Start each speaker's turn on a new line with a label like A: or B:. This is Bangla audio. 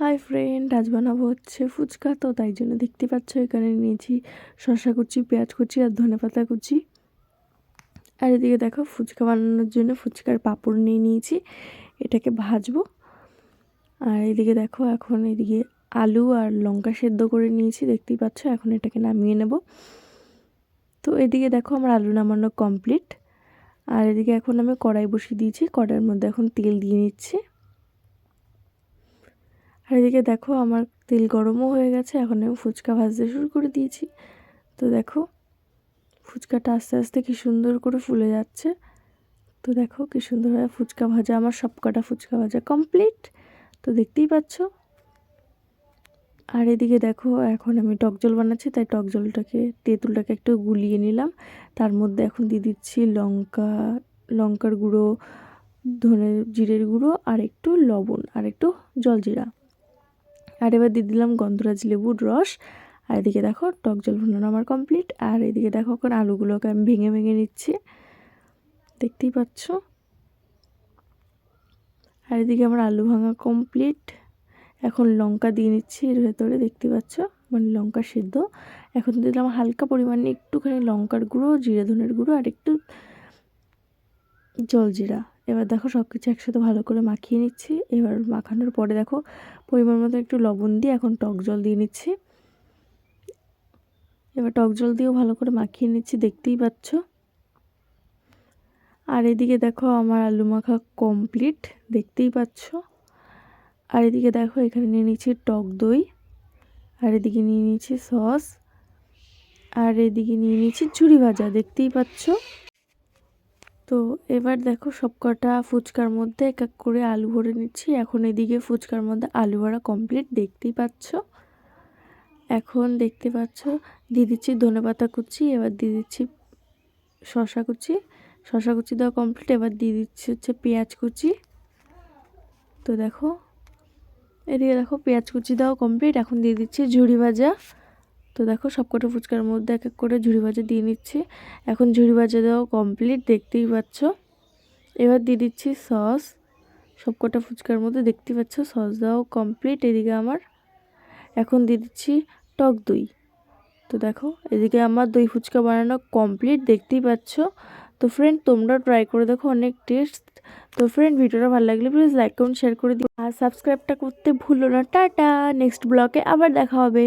A: হাই ফ্রেন্ড আজ বানাবো হচ্ছে ফুচকা। তো তাই জন্য দেখতে পাচ্ছ, এখানে নিয়েছি শসা কুচি, পেঁয়াজ কুচি আর ধনেপাতা কুচি। আর এদিকে দেখো, ফুচকা বানানোর জন্য ফুচকার পাঁপড় নিয়ে নিয়েছি। এটাকে ভাজবো। আর এদিকে দেখো, এখন এদিকে আলু আর লঙ্কা সেদ্ধ করে নিয়েছি। দেখতেই পাচ্ছ, এখন এটাকে নামিয়ে নেব। তো এদিকে দেখো, আমার আলু নামানো কমপ্লিট আর এদিকে এখন আমি কড়াই বসিয়ে দিয়েছি। কড়াইয়ের মধ্যে এখন তেল দিয়ে নিচ্ছি। আর এদিকে দেখো আমার তেল গরমও হয়ে গেছে, এখন আমি ফুচকা ভাজতে শুরু করে দিয়েছি। তো দেখো, ফুচকাটা আস্তে আস্তে কি সুন্দর করে ফুলে যাচ্ছে। তো দেখো কি সুন্দরভাবে ফুচকা ভাজা, আমার সব কটা ফুচকা ভাজা কমপ্লিট তো দেখতেই পাচ্ছ। আর এদিকে দেখো, এখন আমি টক জল বানাচ্ছি, তাই টক জলটাকে, তেঁতুলটাকে একটু গুলিয়ে নিলাম। তার মধ্যে এখন দিয়ে দিচ্ছি লঙ্কা, লঙ্কার গুঁড়ো, ধনে জিরের গুঁড়ো, আর একটু লবণ, আর একটু জলজিরা। আর এবার দিয়ে দিলাম গন্ধরাজ লেবুর রস। আর এদিকে দেখো টক জল ভুনানো আমার কমপ্লিট আর এদিকে দেখো এখন আলুগুলোকে আমি ভেঙে ভেঙে নিচ্ছি। দেখতেই পাচ্ছ? আর এদিকে আমার আলু ভাঙা কমপ্লিট এখন লঙ্কা দিয়ে নিচ্ছি এর ভেতরে, দেখতে পাচ্ছ? মানে লঙ্কা সেদ্ধ। এখন দিলাম হালকা পরিমাণে একটুখানি লঙ্কার গুঁড়ো, জিরে ধনের গুঁড়ো আর একটু জলজিরা এবার দেখো সব কিছু একসাথে ভালো করে মাখিয়ে নিচ্ছি। এবার মাখানোর পরে দেখো পরিমাণ মতো একটু লবণ দিয়ে এখন টক জল দিয়ে নিচ্ছি। এবার টক জল দিয়েও ভালো করে মাখিয়ে নিচ্ছি, দেখতেই পাচ্ছ। আর এদিকে দেখো আমার আলু মাখা কমপ্লিট দেখতেই পাচ্ছ। আর এদিকে দেখো এখানে নিয়ে নিচ্ছি টক দই, আর এদিকে নিয়ে নিচ্ছি সস, আর এদিকে নিয়ে নিচ্ছি ঝুড়ি ভাজা, দেখতেই পাচ্ছ। তো এবার দেখো সব কটা ফুচকার মধ্যে এক এক করে আলু ভরে নিচ্ছি। এখন এদিকে ফুচকার মধ্যে আলু ভরা কমপ্লিট দেখতেই পাচ্ছ? এখন দেখতে পাচ্ছ, দিয়ে দিচ্ছি ধনে পাতা কুচি, এবার দিয়ে দিচ্ছি শশা কুচি। শশা কুচি দেওয়া কমপ্লিট এবার দিয়ে দিচ্ছি হচ্ছে পেঁয়াজ কুচি। তো দেখো, এদিকে দেখো পেঁয়াজ কুচি দেওয়া কমপ্লিট এখন দিয়ে দিচ্ছি ঝুড়ি ভাজা। তো দেখো সবকটা ফুচকার মধ্যে এক এক করে ঝুড়ি ভাজা দিয়ে নিচ্ছি। এখন ঝুড়ি ভাজা দেওয়া কমপ্লিট দেখতেই পাচ্ছ। এবার দিয়ে দিচ্ছি সস সবকটা ফুচকার মধ্যে দেখতেই পাচ্ছ সস দেওয়াও কমপ্লিট এদিকে আমার। এখন দিয়ে দিচ্ছি টক দই। তো দেখো, এদিকে আমার দই ফুচকা বানানো কমপ্লিট দেখতেই পাচ্ছ। তো ফ্রেন্ড তোমরা ট্রাই করে দেখো অনেক টেস্ট তো ফ্রেন্ড ভিডিওটা ভালো লাগলে প্লিজ লাইক করুন শেয়ার করে দিও। আর সাবস্ক্রাইবটা করতে ভুলো না। টাটা! নেক্সট ব্লগে আবার দেখা হবে।